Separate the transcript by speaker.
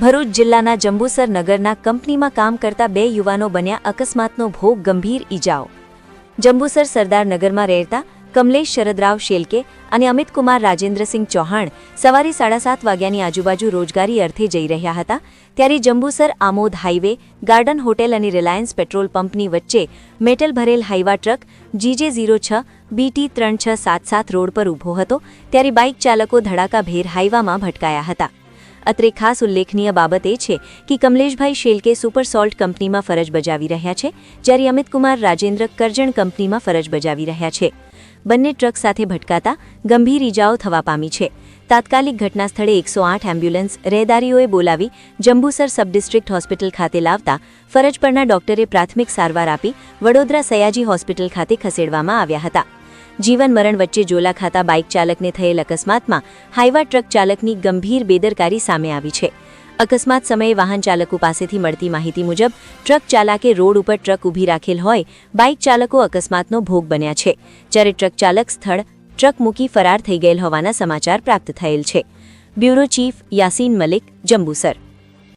Speaker 1: ભરૂચ જિલ્લાના જંબુસર નગરના કંપનીમાં કામ કરતા બે યુવાનો બન્યા અકસ્માતનો ભોગ ગંભીર ઈજાઓ. જંબુસર સરદાર નગરમાં રહેતા કમલેશ શરદરાવ શેલકે અને અમિતકુમાર રાજેન્દ્રસિંહ ચૌહાણ સવારે સાડા સાત વાગ્યાની આજુબાજુ રોજગારી અર્થે જઈ રહ્યા હતા, ત્યારે Jambusar Amod highway, garden hotel અને રિલાયન્સ પેટ્રોલ પંપની વચ્ચે મેટલ ભરેલ હાઈવા ટ્રક જીજે ઝીરો છ બીટી ત્રણ છ સાત સાત રોડ પર ઊભો હતો, ત્યારે બાઇક ચાલકો ધડાકાભેર હાઈવામાં ભટકાયા હતા. અત્રે ખાસ ઉલ્લેખનીય બાબત એ છે કે કમલેશભાઈ શેલકે સુપર સોલ્ટ કંપનીમાં ફરજ બજાવી રહ્યા છે, જ્યારે અમિતકુમાર રાજેન્દ્ર કરજણ કંપનીમાં ફરજ બજાવી રહ્યા છે. બંને ટ્રક સાથે ભટકાતા ગંભીર ઈજાઓ થવા પામી છે. તાત્કાલિક ઘટના સ્થળે એકસો આઠ એમ્બ્યુલન્સ રહેદારીઓએ બોલાવી જંબુસર સબ ડિસ્ટ્રિક્ટ હોસ્પિટલ ખાતે લાવતા ફરજ પરના ડોક્ટરે પ્રાથમિક સારવાર આપી વડોદરા સયાજી હોસ્પિટલ ખાતે ખસેડવામાં આવ્યા હતા. જીવન મરણ વચ્ચે જોલા ખાતા બાઇક ચાલકને થયેલ અકસ્માતમાં હાઈવા ટ્રક ચાલકની ગંભીર બેદરકારી સામે આવી છે. અકસ્માત સમયે વાહન ચાલકો પાસેથી મળતી માહિતી મુજબ, ટ્રક ચાલકે રોડ ઉપર ટ્રક ઊભી રાખેલ હોય, બાઇક ચાલકો અકસ્માતનો ભોગ બન્યા છે. જ્યારે ટ્રક ચાલક સ્થળ, ટ્રક મૂકી ફરાર થઈ ગયેલ હોવાના સમાચાર પ્રાપ્ત થયેલ છે. Bureau chief Yasin Malik, Jambusar.